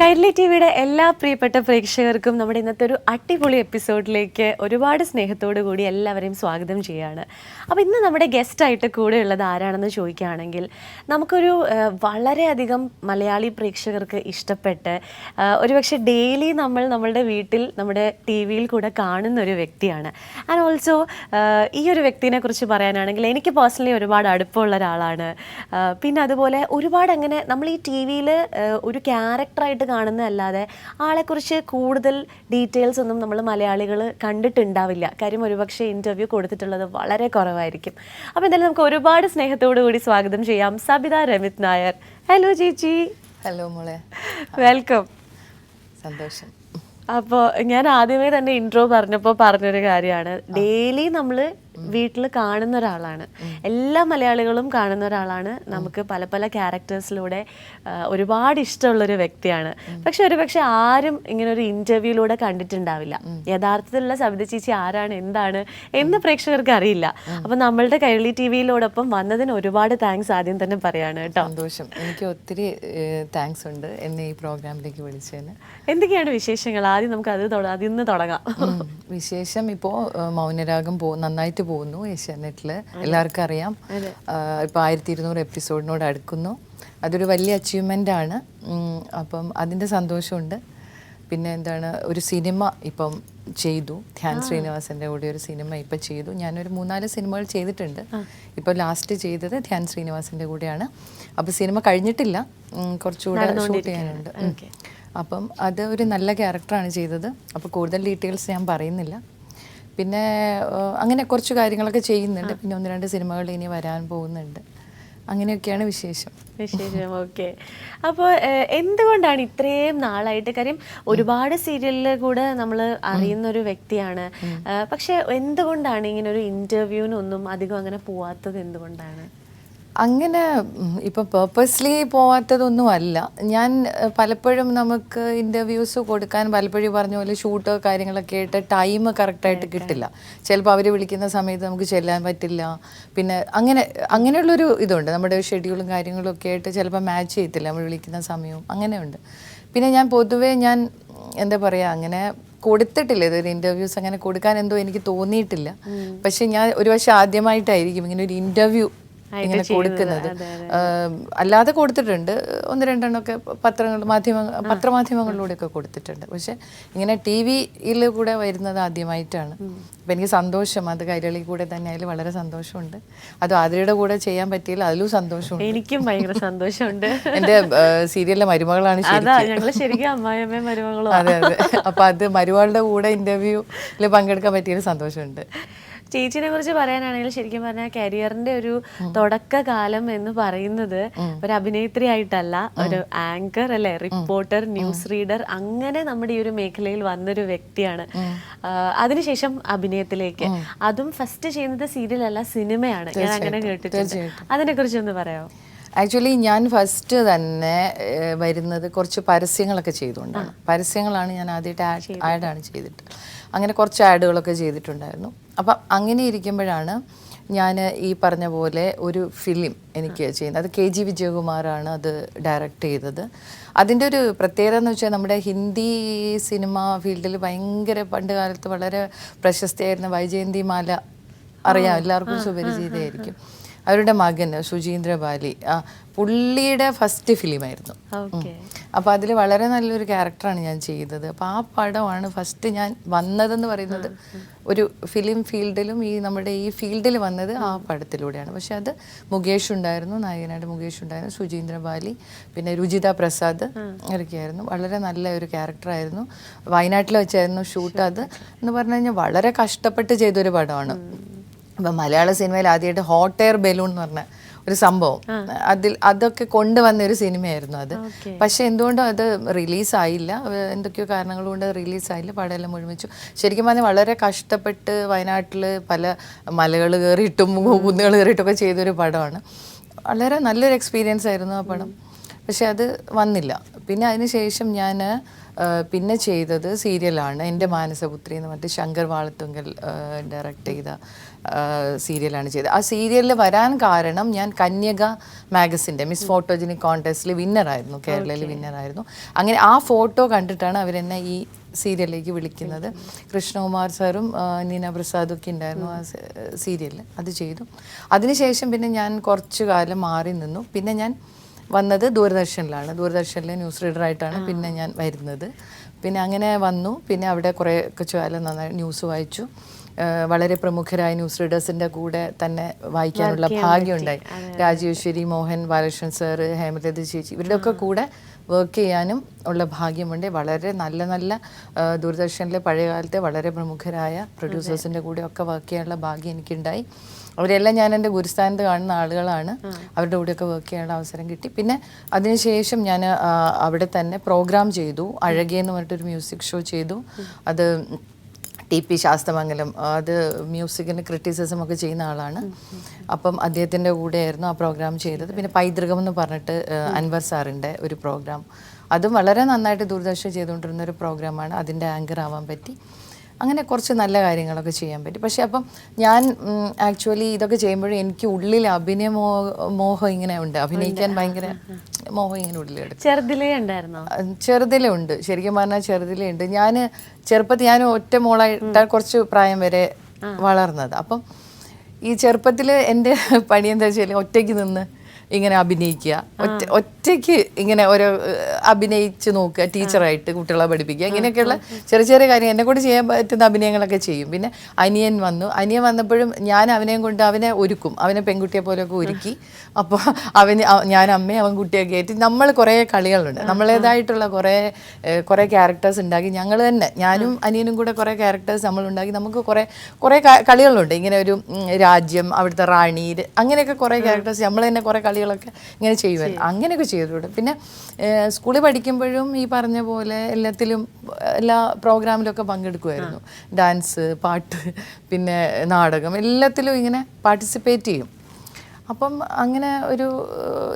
Kairali T വിയുടെ എല്ലാ പ്രിയപ്പെട്ട പ്രേക്ഷകർക്കും നമ്മുടെ ഇന്നത്തെ ഒരു അടിപൊളി എപ്പിസോഡിലേക്ക് ഒരുപാട് സ്നേഹത്തോടു കൂടി എല്ലാവരെയും സ്വാഗതം ചെയ്യാണ്. അപ്പോൾ ഇന്ന് നമ്മുടെ ഗസ്റ്റായിട്ട് കൂടെ ഉള്ളത് ആരാണെന്ന് ചോദിക്കുകയാണെങ്കിൽ നമുക്കൊരു വളരെയധികം മലയാളി പ്രേക്ഷകർക്ക് ഇഷ്ടപ്പെട്ട് ഒരുപക്ഷെ ഡെയിലി നമ്മൾ നമ്മളുടെ വീട്ടിൽ നമ്മുടെ ടി വിയിൽ കൂടെ കാണുന്ന ഒരു വ്യക്തിയാണ് ആൻഡ് ഓൾസോ ഈ ഒരു വ്യക്തിനെ കുറിച്ച് പറയാനാണെങ്കിൽ എനിക്ക് പേഴ്സണലി ഒരുപാട് അടുപ്പമുള്ള ഒരാളാണ്. പിന്നെ അതുപോലെ ഒരുപാട് അങ്ങനെ നമ്മൾ ഈ ടി വിയിൽ ഒരു ക്യാരക്ടറായിട്ട് കാണുന്നതല്ലാതെ ആളെക്കുറിച്ച് കൂടുതൽ ഡീറ്റെയിൽസ് ഒന്നും നമ്മൾ മലയാളികൾ കണ്ടിട്ടുണ്ടാവില്ല. കാര്യം ഒരുപക്ഷെ ഇന്റർവ്യൂ കൊടുത്തിട്ടുള്ളത് വളരെ കുറവായിരിക്കും. അപ്പോൾ എന്തായാലും നമുക്ക് ഒരുപാട് സ്നേഹത്തോടു കൂടി സ്വാഗതം ചെയ്യാം. സബിത രമിത് നായർ. ഹലോ ചേച്ചി. ഹലോ മോളെ. വെൽക്കം സന്തോഷം. അപ്പോൾ ഞാൻ ആദ്യമേ തന്നെ ഇൻട്രോ പറഞ്ഞപ്പോൾ പറഞ്ഞൊരു കാര്യമാണ്. ഡെയിലി നമ്മൾ വീട്ടിൽ കാണുന്ന ഒരാളാണ്. എല്ലാ മലയാളികളും കാണുന്ന ഒരാളാണ്. നമുക്ക് പല പല ക്യാരക്ടേഴ്സിലൂടെ ഒരുപാട് ഇഷ്ടമുള്ളൊരു വ്യക്തിയാണ്. പക്ഷെ ഒരുപക്ഷെ ആരും ഇങ്ങനെ ഒരു ഇന്റർവ്യൂയിലൂടെ കണ്ടിട്ടുണ്ടാവില്ല. യഥാർത്ഥത്തിലുള്ള സവിത ചേച്ചി ആരാണ് എന്താണ് എന്ന് പ്രേക്ഷകർക്ക് അറിയില്ല. അപ്പൊ നമ്മളുടെ കൈരളി ടി വിയിലോടൊപ്പം വന്നതിന് ഒരുപാട് താങ്ക്സ് ആദ്യം തന്നെ പറയാണ് കേട്ടോ. സന്തോഷം. എനിക്ക് ഒത്തിരി താങ്ക്സ് ഉണ്ട് എന്നെ ഈ പ്രോഗ്രാമിലേക്ക് വിളിച്ചതിന്. എന്തൊക്കെയാണ് വിശേഷങ്ങൾ? ആദ്യം നമുക്ക് അത് അതിന്ന് അതിൽ നിന്ന് തുടങ്ങാം. വിശേഷം ഇപ്പോ മൗനരാഗം പോ നന്നായിട്ട് പോകുന്നു ഏഷ്യാനെറ്റിൽ എല്ലാവർക്കും അറിയാം ഇപ്പോൾ ആയിരത്തി ഇരുന്നൂറ് എപ്പിസോഡിനോട് അടുക്കുന്നു. അതൊരു വലിയ അച്ചീവ്മെന്റ് ആണ്. അപ്പം അതിന്റെ സന്തോഷമുണ്ട്. പിന്നെ എന്താണ് ഒരു സിനിമ ഇപ്പം ചെയ്തു. ധ്യാൻ ശ്രീനിവാസന്റെ കൂടെ ഒരു സിനിമ ഇപ്പം ചെയ്തു. ഞാനൊരു മൂന്നാൽ സിനിമകൾ ചെയ്തിട്ടുണ്ട്. ഇപ്പോൾ ലാസ്റ്റ് ചെയ്തത് ധ്യാൻ ശ്രീനിവാസന്റെ കൂടെയാണ്. അപ്പോൾ സിനിമ കഴിഞ്ഞിട്ടില്ല. കുറച്ചുകൂടെ ഷൂട്ട് ചെയ്യാനുണ്ട്. അപ്പം അത് ഒരു നല്ല ക്യാരക്ടറാണ് ചെയ്തത്. അപ്പോൾ കൂടുതൽ ഡീറ്റെയിൽസ് ഞാൻ പറയുന്നില്ല. പിന്നെ അങ്ങനെ കുറച്ച് കാര്യങ്ങളൊക്കെ ചെയ്യുന്നുണ്ട്. പിന്നെ ഒന്ന് രണ്ട് സിനിമകൾ ഇനി വരാൻ പോകുന്നുണ്ട്. അങ്ങനെയൊക്കെയാണ് വിശേഷം. വിശേഷം ഓക്കെ. അപ്പോൾ എന്തുകൊണ്ടാണ് ഇത്രയും നാളായിട്ട്? കാര്യം ഒരുപാട് സീരിയലിൽ കൂടെ നമ്മൾ അറിയുന്ന ഒരു വ്യക്തിയാണ്. പക്ഷെ എന്തുകൊണ്ടാണ് ഇങ്ങനെ ഒരു ഇന്റർവ്യൂവിനൊന്നും അധികം അങ്ങനെ പോവാത്തത് എന്തുകൊണ്ടാണ്? അങ്ങനെ ഇപ്പം പേർപ്പസ്ലി പോവാത്തതൊന്നും അല്ല ഞാൻ പലപ്പോഴും നമുക്ക് ഇന്റർവ്യൂസ് കൊടുക്കാൻ പലപ്പോഴും പറഞ്ഞ പോലെ ഷൂട്ട് കാര്യങ്ങളൊക്കെ ആയിട്ട് ടൈം കറക്റ്റായിട്ട് കിട്ടില്ല. ചിലപ്പോൾ അവർ വിളിക്കുന്ന സമയത്ത് നമുക്ക് ചെല്ലാൻ പറ്റില്ല. പിന്നെ അങ്ങനെ അങ്ങനെയുള്ളൊരു ഇതുണ്ട്. നമ്മുടെ ഷെഡ്യൂളും കാര്യങ്ങളും ഒക്കെ ആയിട്ട് ചിലപ്പോൾ മാച്ച് ചെയ്യത്തില്ല. നമ്മൾ വിളിക്കുന്ന സമയവും അങ്ങനെയുണ്ട്. പിന്നെ ഞാൻ പൊതുവേ ഞാൻ എന്താ പറയുക അങ്ങനെ കൊടുത്തിട്ടില്ല. ഇതൊരു ഇന്റർവ്യൂസ് അങ്ങനെ കൊടുക്കാൻ എന്തോ എനിക്ക് തോന്നിയിട്ടില്ല. പക്ഷെ ഞാൻ ഒരു പക്ഷേ ആദ്യമായിട്ടായിരിക്കും ഇങ്ങനെ ഒരു ഇന്റർവ്യൂ ഇങ്ങനെ കൊടുക്കുന്നത്. അല്ലാതെ കൊടുത്തിട്ടുണ്ട്. ഒന്ന് രണ്ടെണ്ണമൊക്കെ പത്രങ്ങൾ മാധ്യമ പത്രമാധ്യമങ്ങളിലൂടെയൊക്കെ കൊടുത്തിട്ടുണ്ട്. പക്ഷെ ഇങ്ങനെ ടി വിയിൽ കൂടെ വരുന്നത് ആദ്യമായിട്ടാണ്. അപ്പം എനിക്ക് സന്തോഷം. അത് കൈരളി കൂടെ തന്നെ അതിൽ വളരെ സന്തോഷമുണ്ട്. അത് ആതിരയുടെ കൂടെ ചെയ്യാൻ പറ്റിയില്ല അതിലും സന്തോഷമുണ്ട്. എനിക്കും ഭയങ്കര സന്തോഷമുണ്ട്. എന്റെ സീരിയലിലെ മരുമകളാണ് അതാ ശരിക്കും. ഞങ്ങൾ ശരിക്കും അമ്മായിയമ്മയും മരുമകളും അതെ അതെ. അപ്പം അത് മരുമകളുടെ കൂടെ ഇന്റർവ്യൂവിൽ പങ്കെടുക്കാൻ പറ്റിയൊരു സന്തോഷമുണ്ട്. ചേച്ചിനെ കുറിച്ച് പറയാനാണെങ്കിൽ ശരിക്കും പറഞ്ഞാൽ കരിയറിന്റെ ഒരു തുടക്കകാലം എന്ന് പറയുന്നത് ഒരു അഭിനേത്രി ആയിട്ടല്ല ഒരു ആങ്കർ അല്ലെ റിപ്പോർട്ടർ ന്യൂസ് റീഡർ അങ്ങനെ നമ്മുടെ ഈ ഒരു മേഖലയിൽ വന്നൊരു വ്യക്തിയാണ്. അതിനുശേഷം അഭിനയത്തിലേക്ക്. അതും ഫസ്റ്റ് ചെയ്യുന്നത് സീരിയൽ അല്ല സിനിമയാണ്. ഞാൻ അങ്ങനെ കേട്ടിട്ടുണ്ട്. അതിനെ കുറിച്ചൊന്ന് പറയാമോ? ആക്ച്വലി ഞാൻ ഫസ്റ്റ് തന്നെ വരുന്നത് കുറച്ച് പരസ്യങ്ങളൊക്കെ ചെയ്തുകൊണ്ടാണ്. പരസ്യങ്ങളാണ് ഞാൻ ആദ്യമായിട്ട് ആഡ് ആഡാണ് ചെയ്തിട്ട്. അങ്ങനെ കുറച്ച് ആഡുകളൊക്കെ ചെയ്തിട്ടുണ്ടായിരുന്നു. അപ്പം അങ്ങനെ ഇരിക്കുമ്പോഴാണ് ഞാൻ ഈ പറഞ്ഞ പോലെ ഒരു ഫിലിം എനിക്ക് ചെയ്യുന്നത്. അത് കെ ജി വിജയകുമാറാണ് അത് ഡയറക്റ്റ് ചെയ്തത്. അതിന്റെ ഒരു പ്രത്യേകത എന്ന് വെച്ചാൽ നമ്മുടെ ഹിന്ദി സിനിമ ഫീൽഡിൽ ഭയങ്കര പണ്ട് കാലത്ത് വളരെ പ്രശസ്തിയായിരുന്ന വൈജയന്തി മാല അറിയാം എല്ലാവർക്കും സുപരിചിതയായിരിക്കും. അവരുടെ മകൻ സുജീന്ദ്ര ബാലി ആ പുള്ളിയുടെ ഫസ്റ്റ് ഫിലിമായിരുന്നു അപ്പോൾ അതിൽ വളരെ നല്ലൊരു ക്യാരക്ടറാണ് ഞാൻ ചെയ്തത്. അപ്പോൾ ആ പടമാണ് ഫസ്റ്റ് ഞാൻ വന്നതെന്ന് പറയുന്നത് ഒരു ഫിലിം ഫീൽഡിലും ഈ നമ്മുടെ ഈ ഫീൽഡിൽ വന്നത് ആ പടത്തിലൂടെയാണ്. പക്ഷെ അത് മുകേഷ് ഉണ്ടായിരുന്നു നായകനായിട്ട് മുകേഷ് ഉണ്ടായിരുന്നു സുചീന്ദ്ര ബാലി പിന്നെ രുചിത പ്രസാദ് ഇറക്കിയായിരുന്നു വളരെ നല്ല ഒരു ക്യാരക്ടറായിരുന്നു വയനാട്ടിൽ വെച്ചായിരുന്നു ഷൂട്ട് അത്. എന്ന് പറഞ്ഞു കഴിഞ്ഞാൽ വളരെ കഷ്ടപ്പെട്ട് ചെയ്തൊരു പടമാണ്. ഇപ്പം മലയാള സിനിമയിൽ ആദ്യമായിട്ട് ഹോട്ട് എയർ ബലൂൺ എന്ന് പറഞ്ഞ ഒരു സംഭവം. അതിൽ അതൊക്കെ കൊണ്ടുവന്ന ഒരു സിനിമയായിരുന്നു അത്. പക്ഷെ എന്തുകൊണ്ടും അത് റിലീസായില്ല എന്തൊക്കെയോ കാരണങ്ങൾ കൊണ്ട് റിലീസായില്ല പടമെല്ലാം മുഴുമിച്ചു. ശരിക്കും പറഞ്ഞാൽ വളരെ കഷ്ടപ്പെട്ട് വയനാട്ടിൽ പല മലകൾ കയറിയിട്ടും കുന്നുകൾ കയറിയിട്ടൊക്കെ ചെയ്തൊരു പടമാണ്. വളരെ നല്ലൊരു എക്സ്പീരിയൻസ് ആയിരുന്നു ആ പടം. പക്ഷെ അത് വന്നില്ല. പിന്നെ അതിനുശേഷം ഞാൻ പിന്നെ ചെയ്തത് സീരിയലാണ്. എന്റെ മാനസപുത്രി എന്ന് പറഞ്ഞിട്ട് ശങ്കർ വാളത്തുങ്കൽ ഡയറക്റ്റ് ചെയ്ത സീരിയലാണ് ചെയ്തത്. ആ സീരിയലിൽ വരാൻ കാരണം ഞാൻ കന്യക മാഗസിന്റെ മിസ് ഫോട്ടോജനിക് കോൺടെസ്റ്റിൽ വിന്നറായിരുന്നു. കേരളയിൽ വിന്നറായിരുന്നു. അങ്ങനെ ആ ഫോട്ടോ കണ്ടിട്ടാണ് അവരെന്നെ ഈ സീരിയലിലേക്ക് വിളിക്കുന്നത്. കൃഷ്ണകുമാർ സാറും നീന പ്രസാദും ഒക്കെ ഉണ്ടായിരുന്നു ആ സീരിയലിൽ അത് ചെയ്തു. അതിനുശേഷം പിന്നെ ഞാൻ കുറച്ചു കാലം മാറി നിന്നു. പിന്നെ ഞാൻ വന്നത് ദൂരദർശനിലാണ്. ദൂരദർശനിലെ ന്യൂസ് റീഡറായിട്ടാണ് പിന്നെ ഞാൻ വരുന്നത്. പിന്നെ അങ്ങനെ വന്നു. പിന്നെ അവിടെ കുറേ ഒക്കെ കാലം നന്നായി ന്യൂസ് വായിച്ചു. വളരെ പ്രമുഖരായ ന്യൂസ് റീഡേഴ്സിന്റെ കൂടെ തന്നെ വായിക്കാനുള്ള ഭാഗ്യമുണ്ടായി രാജേശ്വരി മോഹൻ ബാലകൃഷ്ണൻ സാറ് ഹേമലത ചേച്ചി ഇവരുടെയൊക്കെ കൂടെ വർക്ക് ചെയ്യാനും ഉള്ള ഭാഗ്യമുണ്ട്. വളരെ നല്ല നല്ല ദൂരദർശനിലെ പഴയകാലത്തെ വളരെ പ്രമുഖരായ പ്രൊഡ്യൂസേഴ്സിന്റെ കൂടെ ഒക്കെ വർക്ക് ചെയ്യാനുള്ള ഭാഗ്യം എനിക്കുണ്ടായി. അവരെല്ലാം ഞാൻ എന്റെ ഗുരുസ്ഥാനത്ത് കാണുന്ന ആളുകളാണ്. അവരുടെ കൂടെയൊക്കെ വർക്ക് ചെയ്യാനുള്ള അവസരം കിട്ടി. പിന്നെ അതിനുശേഷം ഞാൻ അവിടെ തന്നെ പ്രോഗ്രാം ചെയ്തു. അഴകേ എന്ന് പറഞ്ഞിട്ടൊരു മ്യൂസിക് ഷോ ചെയ്തു. അത് ടി പി ശാസ്തമംഗലം അത് മ്യൂസിക്കിന് ക്രിറ്റിസിസം ഒക്കെ ചെയ്യുന്ന ആളാണ്. അപ്പം അദ്ദേഹത്തിന്റെ കൂടെയായിരുന്നു ആ പ്രോഗ്രാം ചെയ്തത്. പിന്നെ പൈതൃകം എന്ന് പറഞ്ഞിട്ട് അൻവർ സാറിന്റെ ഒരു പ്രോഗ്രാം. അതും വളരെ നന്നായിട്ട് ദൂരദർശൻ ചെയ്തുകൊണ്ടിരുന്ന ഒരു പ്രോഗ്രാമാണ്. അതിന്റെ ആങ്കർ ആവാൻ പറ്റി. അങ്ങനെ കുറച്ച് നല്ല കാര്യങ്ങളൊക്കെ ചെയ്യാൻ പറ്റും. പക്ഷേ അപ്പം ഞാൻ ആക്ച്വലി ഇതൊക്കെ ചെയ്യുമ്പോഴും എനിക്ക് ഉള്ളിൽ അഭിനയ മോഹം ഇങ്ങനെ ഉണ്ട്. അഭിനയിക്കാൻ ഭയങ്കര മോഹം ഇങ്ങനെ ഉള്ളിലെടുക്കും ചെറുതിലേ ഉണ്ടായിരുന്നോ? ചെറുതിലേ ഉണ്ട്. ശരിക്കും പറഞ്ഞാൽ ചെറുതിലേ ഉണ്ട്. ഞാൻ ചെറുപ്പത്തിൽ ഞാൻ ഒറ്റ മോളായിട്ട് കുറച്ച് പ്രായം വരെ വളർന്നത്. അപ്പം ഈ ചെറുപ്പത്തിൽ എന്റെ പണി എന്താ വെച്ചാൽ ഒറ്റയ്ക്ക് നിന്ന് ഇങ്ങനെ അഭിനയിക്കുക. ഒറ്റ ഒറ്റയ്ക്ക് ഇങ്ങനെ ഓരോ അഭിനയിച്ച് നോക്കുക ടീച്ചറായിട്ട് കുട്ടികളെ പഠിപ്പിക്കുക. ഇങ്ങനെയൊക്കെയുള്ള ചെറിയ ചെറിയ കാര്യങ്ങൾ. എന്നെ കൊണ്ട് ചെയ്യാൻ പറ്റുന്ന അഭിനയങ്ങളൊക്കെ ചെയ്യും. പിന്നെ അനിയൻ വന്നു. അനിയൻ വന്നപ്പോഴും ഞാൻ അവനെയും കൊണ്ട് അവനെ ഒരുക്കും. അവനെ പെൺകുട്ടിയെ പോലെയൊക്കെ ഒരുക്കി. അപ്പോൾ അവന് ഞാൻ അമ്മയും അവൻ കുട്ടിയൊക്കെ ആയിട്ട് നമ്മൾ കുറേ കളികളുണ്ട്. നമ്മളേതായിട്ടുള്ള കുറേ കുറേ ക്യാരക്ടേഴ്സ് ഉണ്ടാക്കി ഞങ്ങൾ തന്നെ. ഞാനും അനിയനും കൂടെ കുറേ ക്യാരക്ടേഴ്സ് നമ്മൾ ഉണ്ടാക്കി. നമുക്ക് കുറേ കുറേ കളികളുണ്ട്. ഇങ്ങനെ ഒരു രാജ്യം അവിടുത്തെ റാണി അങ്ങനെയൊക്കെ കുറേ ക്യാരക്ടേഴ്സ് നമ്മൾ തന്നെ കുറേ കളികളൊക്കെ ഇങ്ങനെ ചെയ്യുമായിരുന്നു അങ്ങനെയൊക്കെ ചെയ്തിട്ടുണ്ട് പിന്നെ സ്കൂളിൽ പഠിക്കുമ്പോഴും ഈ പറഞ്ഞ പോലെ എല്ലാത്തിലും എല്ലാ പ്രോഗ്രാമിലൊക്കെ പങ്കെടുക്കുമായിരുന്നു ഡാൻസ് പാട്ട് പിന്നെ നാടകം എല്ലാത്തിലും ഇങ്ങനെ പാർട്ടിസിപ്പേറ്റ് ചെയ്യും. അപ്പം അങ്ങനെ ഒരു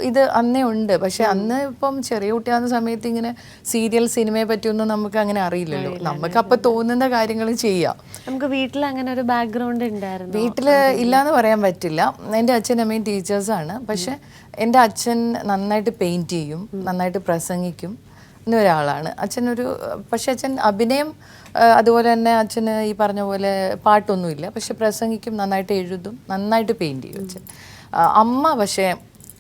ഇത് അന്നേ ഉണ്ട്. പക്ഷെ അന്ന് ഇപ്പം ചെറിയ കുട്ടിയാകുന്ന സമയത്ത് ഇങ്ങനെ സീരിയൽ സിനിമയെ പറ്റിയൊന്നും നമുക്ക് അങ്ങനെ അറിയില്ലല്ലോ. നമുക്ക് അപ്പൊ തോന്നുന്ന കാര്യങ്ങൾ ചെയ്യാം. നമുക്ക് വീട്ടിൽ അങ്ങനെ ഒരു ബാക്ക്ഗ്രൗണ്ട് ഉണ്ടായിരുന്നു? വീട്ടിൽ ഇല്ലാന്ന് പറയാൻ പറ്റില്ല. എന്റെ അച്ഛനും അമ്മയും ടീച്ചേഴ്സാണ് പക്ഷെ എന്റെ അച്ഛൻ നന്നായിട്ട് പെയിന്റ് ചെയ്യും നന്നായിട്ട് പ്രസംഗിക്കും എന്നൊരാളാണ് അച്ഛനൊരു പക്ഷെ അച്ഛൻ അഭിനയം അതുപോലെ തന്നെ അച്ഛന് ഈ പറഞ്ഞ പോലെ പാട്ടൊന്നുമില്ല. പക്ഷെ പ്രസംഗിക്കും നന്നായിട്ട് എഴുതും നന്നായിട്ട് പെയിന്റ് ചെയ്യും അച്ഛൻ. അമ്മ പക്ഷേ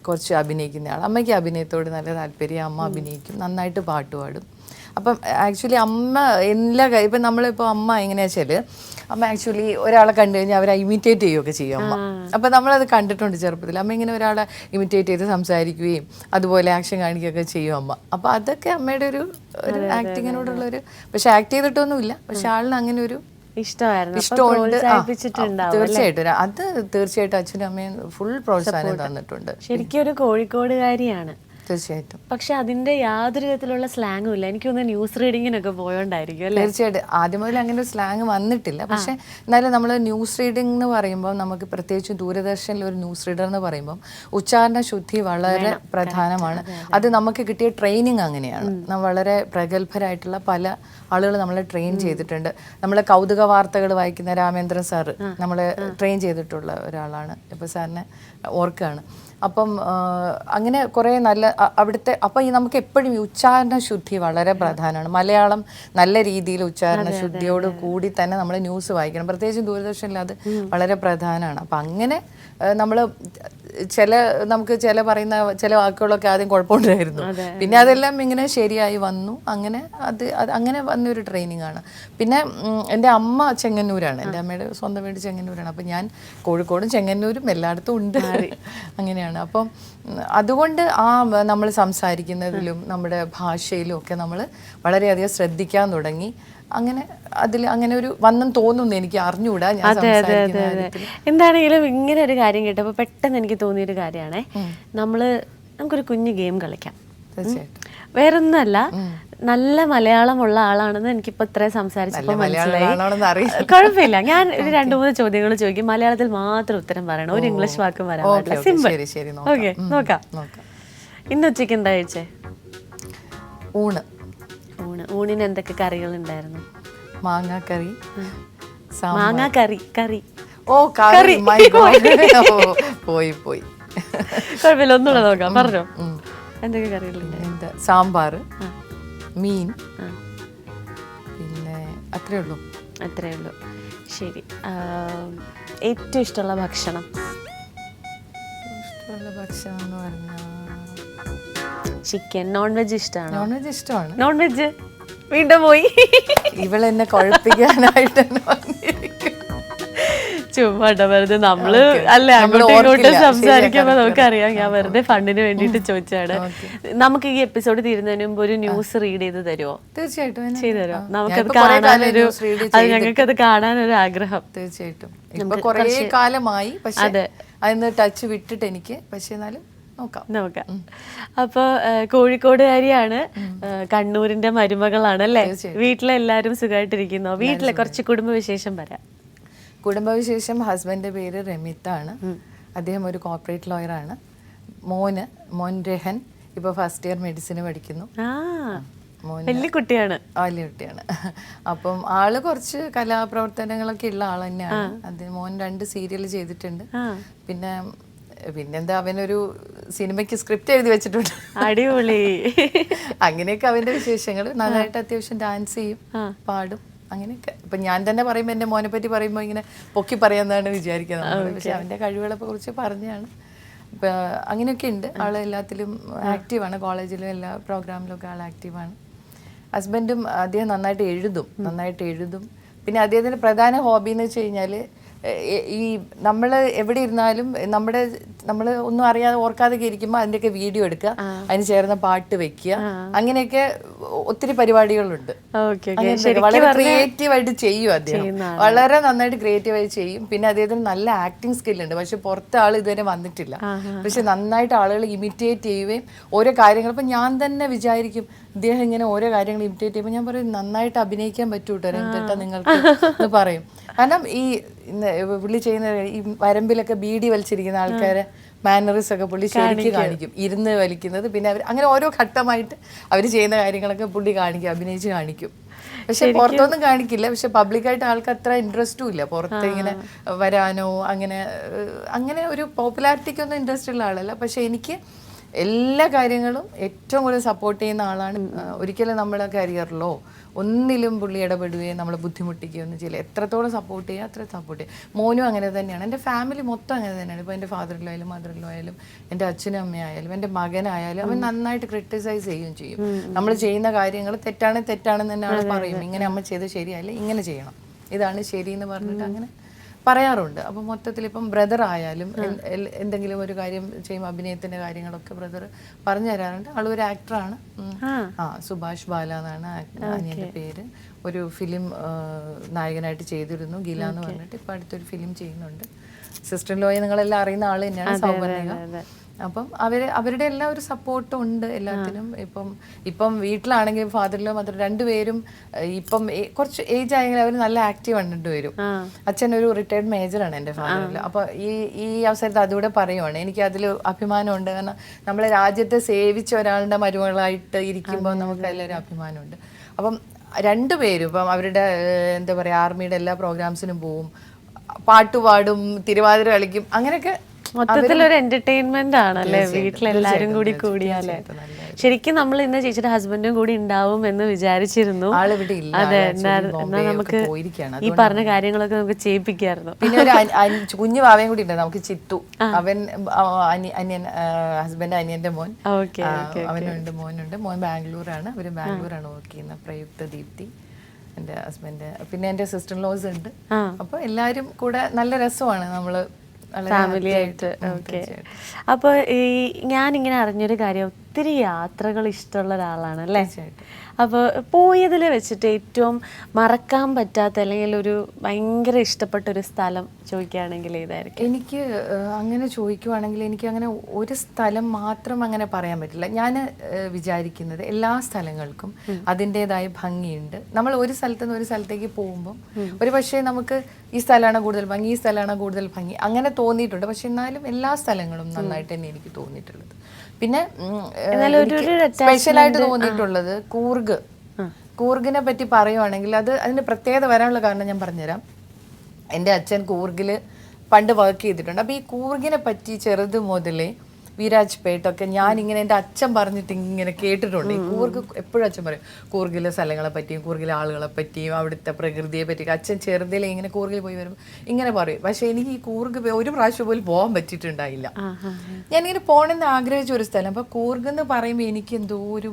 കുറച്ച് അഭിനയിക്കുന്ന ആൾ അമ്മയ്ക്ക് അഭിനയത്തോട് നല്ല താല്പര്യം അമ്മ അഭിനയിക്കും നന്നായിട്ട് പാട്ട് പാടും. അപ്പം ആക്ച്വലി അമ്മ എല്ലാ കാര്യം ഇപ്പം നമ്മളിപ്പോൾ അമ്മ എങ്ങനെയാ വെച്ചാൽ അമ്മ ആക്ച്വലി ഒരാളെ കണ്ടു കഴിഞ്ഞാൽ അവരെ ഇമിറ്റേറ്റ് ചെയ്യുകയൊക്കെ ചെയ്യും അമ്മ. അപ്പം നമ്മളത് കണ്ടിട്ടുണ്ട് ചെറുപ്പത്തിൽ. അമ്മ ഇങ്ങനെ ഒരാളെ ഇമിറ്റേറ്റ് ചെയ്ത് സംസാരിക്കുകയും അതുപോലെ ആക്ഷൻ കാണിക്കുകയൊക്കെ ചെയ്യും അമ്മ. അപ്പം അതൊക്കെ അമ്മയുടെ ഒരു ഒരു ആക്ടിങ്ങിനോടുള്ള ഒരു പക്ഷെ ആക്ട് ചെയ്തിട്ടൊന്നുമില്ല. പക്ഷെ ആളിന് അങ്ങനെ ഒരു ഇഷ്ടമായിരുന്നു. അപ്പൊ ഇഷ്ടമുണ്ട്. ആ, പ്രോത്സാഹിപ്പിച്ചിട്ടുണ്ടാവും തീർച്ചയായിട്ടും. അത് തീർച്ചയായിട്ടും അച്ഛനും അമ്മയും ഫുൾ പ്രോത്സാഹനം തന്നിട്ടുണ്ട്. ശരിക്കും ഒരു കോഴിക്കോടുകാരിയാണ്. തീർച്ചയായിട്ടും. പക്ഷെ അതിന്റെ യാതൊരു വിധത്തിലുള്ള സ്ലാങ്ങും ഇല്ല. എനിക്കൊന്ന് ന്യൂസ് റീഡിങ്ങിനൊക്കെ പോയോണ്ടായിരിക്കും അല്ലേ? തീർച്ചയായിട്ടും. ആദ്യം മുതൽ അങ്ങനെ ഒരു സ്ലാങ് വന്നിട്ടില്ല. പക്ഷെ എന്നാലും നമ്മൾ ന്യൂസ് റീഡിംഗ് എന്ന് പറയുമ്പോൾ നമുക്ക് പ്രത്യേകിച്ച് ദൂരദർശനിൽ ഒരു ന്യൂസ് റീഡർ എന്ന് പറയുമ്പോൾ ഉച്ചാരണ ശുദ്ധി വളരെ പ്രധാനമാണ്. അത് നമുക്ക് കിട്ടിയ ട്രെയിനിങ് അങ്ങനെയാണ്. ന- വളരെ പ്രഗത്ഭരായിട്ടുള്ള പല ആളുകൾ നമ്മളെ ട്രെയിൻ ചെയ്തിട്ടുണ്ട്. നമ്മളെ കൗതുക വാർത്തകൾ വായിക്കുന്ന രാമേന്ദ്രൻ സാറ് നമ്മളെ ട്രെയിൻ ചെയ്തിട്ടുള്ള ഒരാളാണ്. ഇപ്പോൾ സാറിനെ ഓർക്കുകയാണ് അപ്പം അങ്ങനെ കുറേ നല്ല അവിടുത്തെ അപ്പം ഈ നമുക്ക് എപ്പോഴും ഈ ഉച്ചാരണ ശുദ്ധി വളരെ പ്രധാനമാണ്. മലയാളം നല്ല രീതിയിൽ ഉച്ചാരണ ശുദ്ധിയോട് കൂടി തന്നെ നമ്മൾ ന്യൂസ് വായിക്കണം. പ്രത്യേകിച്ച് ദൂരദർശനിൽ അത് വളരെ പ്രധാനമാണ്. അപ്പം അങ്ങനെ നമ്മൾ ചില നമുക്ക് ചില പറയുന്ന ചില വാക്കുകളൊക്കെ ആദ്യം കുഴപ്പമുണ്ടായിരുന്നു. പിന്നെ അതെല്ലാം ഇങ്ങനെ ശരിയായി വന്നു. അങ്ങനെ അത് അത് അങ്ങനെ വന്നൊരു ട്രെയിനിങ് ആണ് പിന്നെ എന്റെ അമ്മ ചെങ്ങന്നൂരാണ്. എന്റെ അമ്മയുടെ സ്വന്തം വീട് ചെങ്ങന്നൂരാണ്. അപ്പം ഞാൻ കോഴിക്കോടും ചെങ്ങന്നൂരും എല്ലായിടത്തും ഉണ്ട്. അങ്ങനെയാണ്. അപ്പം അതുകൊണ്ട് ആ നമ്മൾ സംസാരിക്കുന്നതിലും നമ്മുടെ ഭാഷയിലും ഒക്കെ നമ്മൾ വളരെയധികം ശ്രദ്ധിക്കാൻ തുടങ്ങി. അങ്ങനെ അതിൽ അങ്ങനെ ഒരു വന്നും തോന്നുന്നു എനിക്ക് അറിഞ്ഞുകൂടാ ഞാൻ സംസാരിക്കുന്ന കാര്യത്തിൽ എന്താണെങ്കിലും ഇങ്ങനെ ഒരു കാര്യം കേട്ടപ്പോൾ പെട്ടെന്ന് എനിക്ക് തോന്നിയൊരു കാര്യമാണ് നമ്മൾ നമുക്കൊരു കുഞ്ഞു ഗെയിം കളിക്കാം. തീർച്ചയായിട്ടും. വേറൊന്നുമല്ല നല്ല മലയാളം ഉള്ള ആളാണെന്ന് എനിക്കിപ്പോ ഇത്ര സംസാരിച്ചപ്പോൾ ആളാണെന്ന് അറിയില്ല. കുഴപ്പമില്ല. ഞാൻ ഒരു രണ്ടു മൂന്ന് ചോദ്യങ്ങൾ ചോദിക്കും. മലയാളത്തിൽ മാത്രം ഉത്തരം പറയണം. ഒരു ഇംഗ്ലീഷ് വാക്കും വരാൻ പാടില്ല. ഓക്കെ. സിമ്പിൾ ശരി ശരി. നോക്കാം. ഓക്കെ നോക്കാം. നോക്കാം. ഇന്ന് ഉച്ചയ്ക്ക് എന്താ കഴിച്ചേ? ഊണ്. ഊണ്. ഊണിന് എന്തൊക്കെ കറികൾ ഉണ്ടായിരുന്നു? മാങ്ങാക്കറി മാങ്ങാക്കറി മാങ്ങാ കറി. കറി. ഓ കറി. പോയി പോയി. കുഴപ്പമില്ല ഒന്നുകൂടെ നോക്കാം. പറഞ്ഞോ. എന്തൊക്കെ കറികളുണ്ട് എന്താ സാമ്പാർ മീൻ പിന്നെ അത്രേ ഉള്ളൂ. അത്രേ ഉള്ളൂ. ശരി. ഏറ്റവും ഇഷ്ടമുള്ള ഭക്ഷണം? ഇഷ്ടമുള്ള ഭക്ഷണം എന്ന് പറഞ്ഞാൽ ചിക്കൻ നോൺ വെജ് ഇഷ്ടമാണ് നോൺ വെജ് ഇഷ്ടമാണ്. നോൺ വെജ് വീണ്ടും പോയി. ഇവളെന്നെ കുഴപ്പിക്കാനായിട്ട് എന്നെ കുഴപ്പിക്കാനായിട്ട് ചുമ്മാട്ടോ വെറുതെ നമ്മൾ അല്ലെ അങ്ങോട്ടും ഇങ്ങോട്ടും സംസാരിക്കുമ്പോ നമുക്കറിയാം ഞാൻ വെറുതെ ഫണ്ടിന് വേണ്ടിയിട്ട് ചോദിച്ചാണ് നമുക്ക് ഈ എപ്പിസോഡ് തീരുന്നതിന് മുമ്പ് ഒരു ന്യൂസ് റീഡ് ചെയ്ത് തരുമോ തീർച്ചയായിട്ടും അതിന് ചെയ്തു തരുമോ. നമുക്കത് കാണാനൊരു അത് ഞങ്ങൾക്കത് കാണാനൊരു ആഗ്രഹം തീർച്ചയായിട്ടും കാലമായി അതെ. അതിന്ന് ടച്ച് വിട്ടിട്ട് എനിക്ക് പക്ഷെ എന്നാലും നോക്കാം. അപ്പോൾ കോഴിക്കോടുകാരിയാണ് കണ്ണൂരിന്റെ മരുമകളാണ് അല്ലേ വീട്ടിലെല്ലാരും സുഖമായിട്ടിരിക്കുന്നു. വീട്ടിലെ കുറച്ച് കുടുംബവിശേഷം പറയാം. കുടുംബവിശേഷം ഹസ്ബൻഡിന്റെ പേര് രമിത് ആണ് അദ്ദേഹം ഒരു കോർപ്പറേറ്റ് ലോയറാണ് മോന് മോൻ രഹൻ ഇപ്പൊ ഫസ്റ്റ് ഇയർ മെഡിസിന് പഠിക്കുന്നു. വലിയ കുട്ടിയാണ്. വലിയ കുട്ടിയാണ്. അപ്പം ആൾ കുറച്ച് കലാപ്രവർത്തനങ്ങളൊക്കെ ഉള്ള ആൾ തന്നെയാണ്. അത് മോൻ രണ്ട് സീരിയൽ ചെയ്തിട്ടുണ്ട്. പിന്നെ പിന്നെന്താ അവനൊരു സിനിമയ്ക്ക് സ്ക്രിപ്റ്റ് എഴുതി വെച്ചിട്ടുണ്ട്. അടിപൊളി. അങ്ങനെയൊക്കെ അവന്റെ വിശേഷങ്ങൾ നന്നായിട്ട് അത്യാവശ്യം ഡാൻസ് ചെയ്യും പാടും അങ്ങനെയൊക്കെ. ഇപ്പൊ ഞാൻ തന്നെ പറയുമ്പോൾ എന്റെ മോനെ പറ്റി പറയുമ്പോൾ ഇങ്ങനെ പൊക്കി പറയാന്നാണ് വിചാരിക്കുന്നത്. പക്ഷെ അവന്റെ കഴിവുകളെ കുറിച്ച് പറഞ്ഞാണ്. അങ്ങനെയൊക്കെ ഉണ്ട്. ആൾ എല്ലാത്തിലും ആക്റ്റീവാണ് കോളേജിലും എല്ലാ പ്രോഗ്രാമിലും ഒക്കെ ആൾ ആക്റ്റീവാണ് ഹസ്ബൻഡും അദ്ദേഹം നന്നായിട്ട് എഴുതും നന്നായിട്ട് എഴുതും. പിന്നെ അദ്ദേഹത്തിന്റെ പ്രധാന ഹോബി എന്ന് വെച്ച് കഴിഞ്ഞാൽ ഈ നമ്മൾ എവിടെ ഇരുന്നാലും നമ്മുടെ നമ്മൾ ഒന്നും അറിയാതെ ഓർക്കാതെ ഇരിക്കുമ്പോൾ അതിന്റെയൊക്കെ വീഡിയോ എടുക്കുക അതിന് ചേർന്ന പാട്ട് വെക്കുക അങ്ങനെയൊക്കെ ഒത്തിരി പരിപാടികളുണ്ട്. വളരെ ക്രിയേറ്റീവ് ആയിട്ട് ചെയ്യും അദ്ദേഹം. വളരെ നന്നായിട്ട് ക്രിയേറ്റീവ് ആയിട്ട് ചെയ്യും. പിന്നെ അദ്ദേഹത്തിന് നല്ല ആക്ടിങ് സ്കില്ലുണ്ട് പക്ഷെ പുറത്തെ ആൾ ഇതുവരെ വന്നിട്ടില്ല. പക്ഷെ നന്നായിട്ട് ആളുകൾ ഇമിറ്റേറ്റ് ചെയ്യുകയും ഓരോ കാര്യങ്ങൾ. ഇപ്പം ഞാൻ തന്നെ വിചാരിക്കും ഇദ്ദേഹം ഇങ്ങനെ ഓരോ കാര്യങ്ങൾ ഇമിറ്റേറ്റ് ചെയ്യുമ്പോൾ ഞാൻ പറയും നന്നായിട്ട് അഭിനയിക്കാൻ പറ്റൂ കേട്ടോ രംഗത്തേട്ട നിങ്ങൾക്ക് എന്ന് പറയും. കാരണം ഈ പുള്ളി ചെയ്യുന്ന ഈ വരമ്പിലൊക്കെ ബീഡി വലിച്ചിരിക്കുന്ന ആൾക്കാരെ മാനറിസ് ഒക്കെ പുള്ളി ശരിക്ക് കാണിക്കും. ഇരുന്ന് വലിക്കുന്നത്. പിന്നെ അവർ അങ്ങനെ ഓരോ ഘട്ടമായിട്ട് അവർ ചെയ്യുന്ന കാര്യങ്ങളൊക്കെ പുള്ളി കാണിക്കും അഭിനയിച്ച് കാണിക്കും. പക്ഷെ പുറത്തൊന്നും കാണിക്കില്ല. പക്ഷെ പബ്ലിക്കായിട്ട് ആൾക്ക് അത്ര ഇൻട്രസ്റ്റും ഇല്ല. പുറത്ത് ഇങ്ങനെ വരാനോ അങ്ങനെ അങ്ങനെ ഒരു പോപ്പുലാരിറ്റിക്കൊന്നും ഇൻട്രസ്റ്റ് ഉള്ള ആളല്ല. പക്ഷെ എനിക്ക് എല്ലാ കാര്യങ്ങളും ഏറ്റവും കൂടുതൽ സപ്പോർട്ട് ചെയ്യുന്ന ആളാണ് ഒരിക്കലും നമ്മുടെ കരിയറിലോ ഒന്നിലും പുള്ളി ഇടപെടുകയും നമ്മളെ ബുദ്ധിമുട്ടിക്കുകയോ ഒന്നും ചെയ്യില്ല. എത്രത്തോളം സപ്പോർട്ട് ചെയ്യുക അത്ര സപ്പോർട്ട് ചെയ്യുക. മോനും അങ്ങനെ തന്നെയാണ്. എന്റെ ഫാമിലി മൊത്തം അങ്ങനെ തന്നെയാണ്. ഇപ്പോൾ എന്റെ ഫാദറിലോ ആയാലും മദറിലോ ആയാലും എന്റെ അച്ഛനും അമ്മയായാലും എന്റെ മകനായാലും അവൻ നന്നായിട്ട് ക്രിട്ടിസൈസ് ചെയ്യുകയും ചെയ്യും. നമ്മൾ ചെയ്യുന്ന കാര്യങ്ങൾ തെറ്റാണ് തെറ്റാണെന്ന് തന്നെ ആൾ പറയും. ഇങ്ങനെ അമ്മ ചെയ്ത് ശരിയല്ല ഇങ്ങനെ ചെയ്യണം. ഇതാണ് ശരി എന്ന് പറഞ്ഞിട്ട് അങ്ങനെ പറയാറുണ്ട്. അപ്പം മൊത്തത്തിൽ ഇപ്പം ബ്രദർ ആയാലും എന്തെങ്കിലും ഒരു കാര്യം ചെയ്യുമ്പോൾ അഭിനയത്തിന്റെ കാര്യങ്ങളൊക്കെ ബ്രദർ പറഞ്ഞു തരാറുണ്ട്. ആൾ ഒരു ആക്ടറാണ് ആ. സുഭാഷ് ബാല എന്നാണ് അനിയന്റെ പേര്. ഒരു ഫിലിം നായകനായിട്ട് ചെയ്തിരുന്നു. ഗില എന്ന് പറഞ്ഞിട്ട് ഇപ്പൊ അടുത്തൊരു ഫിലിം ചെയ്യുന്നുണ്ട്. സിസ്റ്റർ ലോയെ നിങ്ങളെല്ലാം അറിയുന്ന ആൾ തന്നെയാണ് സൗപർണിക അപ്പം അവർ അവരുടെ എല്ലാ ഒരു സപ്പോർട്ടും ഉണ്ട് എല്ലാത്തിനും ഇപ്പം ഇപ്പം വീട്ടിലാണെങ്കിലും ഫാദറിലോ മദർ രണ്ടുപേരും ഇപ്പം കുറച്ച് ഏജ് ആയെങ്കിൽ അവർ നല്ല ആക്റ്റീവ് ആണ് രണ്ടുപേരും അച്ഛൻ ഒരു റിട്ടയർഡ് മേജറാണ് എന്റെ ഫാദറിൽ അപ്പോൾ ഈ ഈ അവസരത്തിൽ അതുകൂടെ പറയുവാണ്. എനിക്ക് അതിൽ അഭിമാനമുണ്ട്. കാരണം നമ്മളെ രാജ്യത്തെ സേവിച്ച ഒരാളുടെ മരുമകളായിട്ട് ഇരിക്കുമ്പോൾ നമുക്ക് അതിലൊരു അഭിമാനമുണ്ട്. അപ്പം രണ്ടുപേരും ഇപ്പം അവരുടെ എന്താ പറയുക ആർമിയുടെ എല്ലാ പ്രോഗ്രാംസിനും പോവും. പാട്ട് പാടും തിരുവാതിര കളിക്കും അങ്ങനെയൊക്കെ മൊത്തത്തിൽ ഒരു എന്റർടൈൻമെന്റ് ആണല്ലേ? വീട്ടിലെല്ലാരും കൂടി കൂടിയാലേ. ശരിക്കും നമ്മൾ ഇന്ന് ചേച്ചിയുടെ ഹസ്ബൻഡും കൂടി ഉണ്ടാവും എന്ന് വിചാരിച്ചിരുന്നു. അതെ എന്നാ നമുക്ക്. ഈ പറഞ്ഞ കാര്യങ്ങളൊക്കെ നമുക്ക് ചെയ്യിപ്പിക്കായിരുന്നു. പിന്നെ ഒരു കുഞ്ഞു വാവയും കൂടി ഉണ്ട്. നമുക്ക് ചിത്തു. അവൻ അനിയൻ ഹസ്ബൻഡ് അനിയന്റെ മോൻ. അവനുണ്ട് മോനുണ്ട്. മോൻ ബാംഗ്ലൂരാണ്. അവർ ബാംഗ്ലൂരാണ് വർക്ക് ചെയ്യുന്നത്. പ്രയുക്ത ദീപ്തി എന്റെ ഹസ്ബൻഡ് പിന്നെ എന്റെ സിസ്റ്റർ ലോസ് ഉണ്ട് അപ്പൊ എല്ലാരും കൂടെ നല്ല രസമാണ് നമ്മൾ വളരെ ഫാമിലി ആയിട്ട്. ഓക്കെ. അപ്പോൾ ഈ ഞാനിങ്ങനെ അറിഞ്ഞൊരു കാര്യം ഒത്തിരി യാത്രകൾ ഇഷ്ടമുള്ള ഒരാളാണ് അല്ലേ? അപ്പോൾ പോയതിൽ വെച്ചിട്ട് ഏറ്റവും മറക്കാൻ പറ്റാത്ത അല്ലെങ്കിൽ ഒരു ഭയങ്കര ഇഷ്ടപ്പെട്ട ഒരു സ്ഥലം ചോദിക്കുകയാണെങ്കിൽ ഏതായിരിക്കും? എനിക്ക് അങ്ങനെ ചോദിക്കുവാണെങ്കിൽ എനിക്ക് അങ്ങനെ ഒരു സ്ഥലം മാത്രം അങ്ങനെ പറയാൻ പറ്റില്ല. ഞാൻ വിചാരിക്കുന്നത് എല്ലാ സ്ഥലങ്ങൾക്കും അതിന്റെതായ ഭംഗിയുണ്ട്. നമ്മൾ ഒരു സ്ഥലത്ത് നിന്ന് ഒരു സ്ഥലത്തേക്ക് പോകുമ്പോൾ ഒരു പക്ഷേ നമുക്ക് ഈ സ്ഥലമാണ് കൂടുതൽ ഭംഗി ഈ സ്ഥലമാണ് കൂടുതൽ ഭംഗി. അങ്ങനെ തോന്നിയിട്ടുണ്ട്. പക്ഷെ എന്നാലും എല്ലാ സ്ഥലങ്ങളും നന്നായിട്ട് തന്നെ എനിക്ക് തോന്നിയിട്ടുള്ളത്. പിന്നെ സ്പെഷ്യലായിട്ട് തോന്നിയിട്ടുള്ളത് കൂർഗ് കൂർഗിനെ പറ്റി പറയുവാണെങ്കിൽ അത് അതിന്റെ പ്രത്യേകത വരാനുള്ള കാരണം ഞാൻ പറഞ്ഞുതരാം. എന്റെ അച്ഛൻ കൂർഗിൽ പണ്ട് വർക്ക് ചെയ്തിട്ടുണ്ട്. അപ്പോൾ ഈ കൂർഗിനെ പറ്റി ചെറുത് മുതലേ വിരാജ് പേട്ടൊക്കെ ഞാൻ ഇങ്ങനെ എന്റെ അച്ഛൻ പറഞ്ഞിട്ട് ഇങ്ങനെ കേട്ടിട്ടുണ്ട്. ഈ കൂർഗ് എപ്പോഴും അച്ഛൻ പറയും കൂർഗിലെ സ്ഥലങ്ങളെ പറ്റിയും കൂർഗിലെ ആളുകളെ പറ്റിയും അവിടുത്തെ പ്രകൃതിയെ പറ്റിയും അച്ഛൻ ചെറുതിലെ ഇങ്ങനെ കൂർഗിൽ പോയി വരുമ്പോൾ ഇങ്ങനെ പറയും. പക്ഷേ എനിക്ക് ഈ കൂർഗ് ഒരു പ്രാവശ്യം പോലും പോകാൻ പറ്റിയിട്ടുണ്ടായില്ല. ഞാനിങ്ങനെ പോകണമെന്ന് ആഗ്രഹിച്ച ഒരു സ്ഥലം. അപ്പോൾ കൂർഗ് എന്ന് പറയുമ്പോൾ എനിക്ക് എന്തോ ഒരു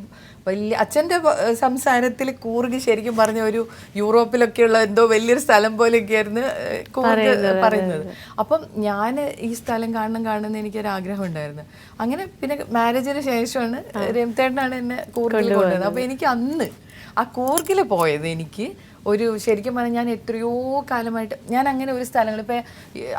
വലിയ അച്ഛന്റെ സംസാരത്തിൽ കൂർഗ് ശരിക്കും പറഞ്ഞ ഒരു യൂറോപ്പിലൊക്കെയുള്ള എന്തോ വലിയൊരു സ്ഥലം പോലെയൊക്കെയായിരുന്നു കൂർഗ് പറയുന്നത് അപ്പം ഞാൻ ഈ സ്ഥലം കാണണം കാണണം എന്ന് എനിക്കൊരു ആഗ്രഹം ഉണ്ടായിരുന്നു. അങ്ങനെ പിന്നെ മാരേജിന് ശേഷമാണ് രംതേട്ടനാണ് എന്നെ കൂർഗിൽ കൊണ്ടുവന്നത്. അപ്പോൾ എനിക്ക് അന്ന് ആ കൂർഗിൽ പോയത് എനിക്ക് ഒരു ശരിക്കും പറഞ്ഞാൽ ഞാൻ എത്രയോ കാലമായിട്ട് ഞാൻ അങ്ങനെ ഒരു സ്ഥലങ്ങൾ ഇപ്പം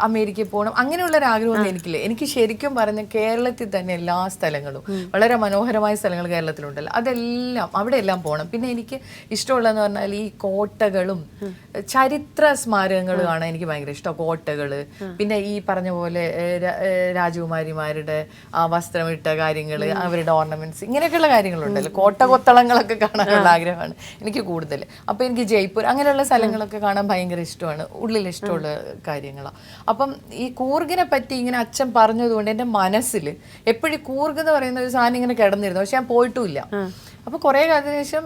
അമേരിക്കയിൽ പോകണം അങ്ങനെയുള്ള ഒരു ആഗ്രഹമൊന്നും എനിക്കില്ല. എനിക്ക് ശരിക്കും പറഞ്ഞ കേരളത്തിൽ തന്നെ എല്ലാ സ്ഥലങ്ങളും വളരെ മനോഹരമായ സ്ഥലങ്ങൾ കേരളത്തിലുണ്ടല്ലോ. അതെല്ലാം അവിടെ എല്ലാം പോകണം പിന്നെ എനിക്ക് ഇഷ്ടമുള്ളതെന്ന് പറഞ്ഞാൽ ഈ കോട്ടകളും ചരിത്ര സ്മാരകങ്ങൾ കാണാൻ എനിക്ക് ഭയങ്കര ഇഷ്ടം. കോട്ടകൾ പിന്നെ ഈ പറഞ്ഞ പോലെ രാജകുമാരിമാരുടെ ആ വസ്ത്രമിട്ട കാര്യങ്ങൾ അവരുടെ ഓർണമെന്റ്സ് ഇങ്ങനെയൊക്കെയുള്ള കാര്യങ്ങളുണ്ടല്ലോ. കോട്ട കൊത്തളങ്ങളൊക്കെ കാണാനുള്ള ആഗ്രഹമാണ് എനിക്ക് കൂടുതൽ. അപ്പോൾ എനിക്ക് ജയ്പൂർ അങ്ങനെയുള്ള സ്ഥലങ്ങളൊക്കെ കാണാൻ ഭയങ്കര ഇഷ്ടമാണ്. ഉള്ളിൽ ഇഷ്ടമുള്ള കാര്യങ്ങളാണ് അപ്പം ഈ കൂർഗിനെ പറ്റി ഇങ്ങനെ അച്ഛൻ പറഞ്ഞതുകൊണ്ട് എന്റെ മനസ്സിൽ എപ്പോഴും കൂർഗ് എന്ന് പറയുന്ന ഒരു സാധനം ഇങ്ങനെ കിടന്നിരുന്നു. പക്ഷെ ഞാൻ പോയിട്ടുമില്ല. അപ്പോൾ കുറേ കാലത്തിന് ശേഷം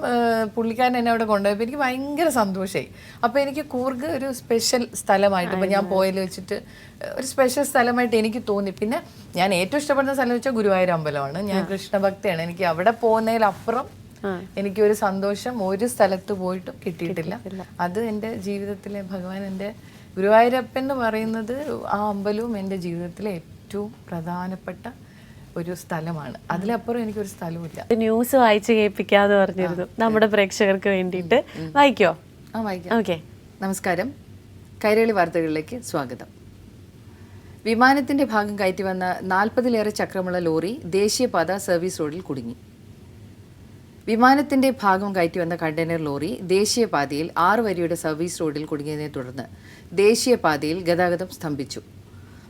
പുള്ളിക്കാരൻ എന്നെ അവിടെ കൊണ്ടുപോയപ്പോൾ എനിക്ക് ഭയങ്കര സന്തോഷമായി അപ്പോൾ എനിക്ക് കൂർഗ് ഒരു സ്പെഷ്യൽ സ്ഥലമായിട്ട് ഇപ്പോൾ ഞാൻ പോയതിൽ വെച്ചിട്ട് ഒരു സ്പെഷ്യൽ സ്ഥലമായിട്ട് എനിക്ക് തോന്നി. പിന്നെ ഞാൻ ഏറ്റവും ഇഷ്ടപ്പെടുന്ന സ്ഥലം വെച്ചാൽ ഗുരുവായൂർ അമ്പലമാണ്. ഞാൻ കൃഷ്ണഭക്തയാണ്. എനിക്ക് അവിടെ പോകുന്നതിലപ്പുറം എനിക്ക് ഒരു സന്തോഷം ഒരു സ്ഥലത്ത് പോയിട്ടും കിട്ടിയിട്ടില്ല. അത് എന്റെ ജീവിതത്തിലെ ഭഗവാൻ എന്റെ ഗുരുവായൂരപ്പൻ എന്ന് പറയുന്നത് ആ അമ്പലവും എന്റെ ജീവിതത്തിലെ ഏറ്റവും പ്രധാനപ്പെട്ട ഒരു സ്ഥലമാണ്. അതിലപ്പുറം എനിക്കൊരു സ്ഥലമില്ല ന്യൂസ് വായിച്ച് കേൾപ്പിക്കാന്ന് പറഞ്ഞിരുന്നു. നമ്മുടെ പ്രേക്ഷകർക്ക് വേണ്ടിയിട്ട്. വായിക്കോ? ആ വായിക്കാം. ഓക്കെ. നമസ്കാരം. കൈരളി വാർത്തകളിലേക്ക് സ്വാഗതം. വിമാനത്തിന്റെ ഭാഗം കയറ്റി വന്ന നാൽപ്പതിലേറെ ചക്രമുള്ള ലോറി ദേശീയപാത സർവീസ് റോഡിൽ കുടുങ്ങി. വിമാനത്തിന്റെ ഭാഗം കയറ്റി വന്ന കണ്ടെയ്നർ ലോറി ദേശീയപാതയിൽ ആറ് വരിയുടെ സർവീസ് റോഡിൽ കുടുങ്ങിയതിനെ തുടർന്ന് ദേശീയപാതയിൽ ഗതാഗതം സ്തംഭിച്ചു.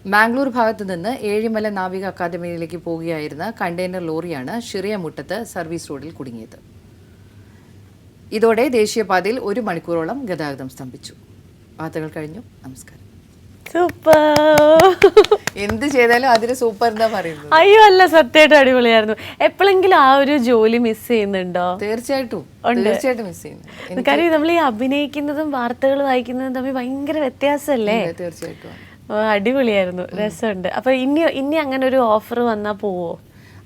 മാംഗ്ലൂർ ഭാഗത്തു നിന്ന് ഏഴിമല നാവിക അക്കാദമിയിലേക്ക് പോകുകയായിരുന്ന കണ്ടെയ്നർ ലോറിയാണ് ഷിറിയ മുട്ടത്ത് സർവീസ് റോഡിൽ കുടുങ്ങിയത്. ഇതോടെ ദേശീയപാതയിൽ ഒരു മണിക്കൂറോളം ഗതാഗതം സ്തംഭിച്ചു. വാർത്തകൾ കഴിഞ്ഞു. നമസ്കാരം. സൂപ്പർ. എന്ത് ചെയ്താലും അതിന് സൂപ്പർ എന്താ പറയുന്നത്? അയ്യോ അല്ല സത്യമായിട്ട് അടിപൊളിയായിരുന്നു. എപ്പോഴെങ്കിലും ആ ഒരു ജോലി മിസ് ചെയ്യുന്നുണ്ടോ? തീർച്ചയായിട്ടും തീർച്ചയായിട്ടും മിസ് ചെയ്യുന്നു. കാര്യം നമ്മൾ ഈ അഭിനയിക്കുന്നതും വാർത്തകൾ വായിക്കുന്നതും തമ്മിൽ ഭയങ്കര വ്യത്യാസമല്ലേ? തീർച്ചയായിട്ടും. അടിപൊളിയായിരുന്നു. രസമുണ്ട്. അപ്പൊ ഇനി ഇനി അങ്ങനെ ഒരു ഓഫർ വന്നാ പോവോ?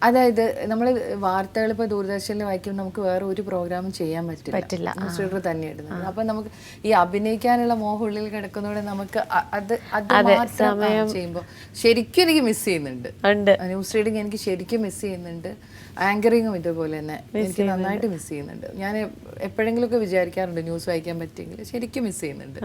അതായത് നമ്മൾ വാർത്തകൾ ഇപ്പോൾ ദൂരദർശനിൽ വായിക്കുമ്പോൾ നമുക്ക് വേറെ ഒരു പ്രോഗ്രാമും ചെയ്യാൻ പറ്റില്ല. പറ്റില്ല. ന്യൂസ് തന്നെ ഇടുന്നത്. അപ്പൊ നമുക്ക് ഈ അഭിനയിക്കാനുള്ള മോഹം ഉള്ളിൽ കിടക്കുന്നതോടെ നമുക്ക് അത് അത് സമയം ചെയ്യുമ്പോൾ ശരിക്കും എനിക്ക് മിസ് ചെയ്യുന്നുണ്ട്. ന്യൂസ് റീഡിങ് എനിക്ക് ശരിക്കും മിസ് ചെയ്യുന്നുണ്ട്. ആങ്കറിങ്ങും ഇതുപോലെ തന്നെ എനിക്ക് നന്നായിട്ട് മിസ് ചെയ്യുന്നുണ്ട്. ഞാൻ എപ്പോഴെങ്കിലുമൊക്കെ വിചാരിക്കാറുണ്ട് ന്യൂസ് വായിക്കാൻ പറ്റിയെങ്കിൽ ശരിക്കും മിസ് ചെയ്യുന്നുണ്ട്.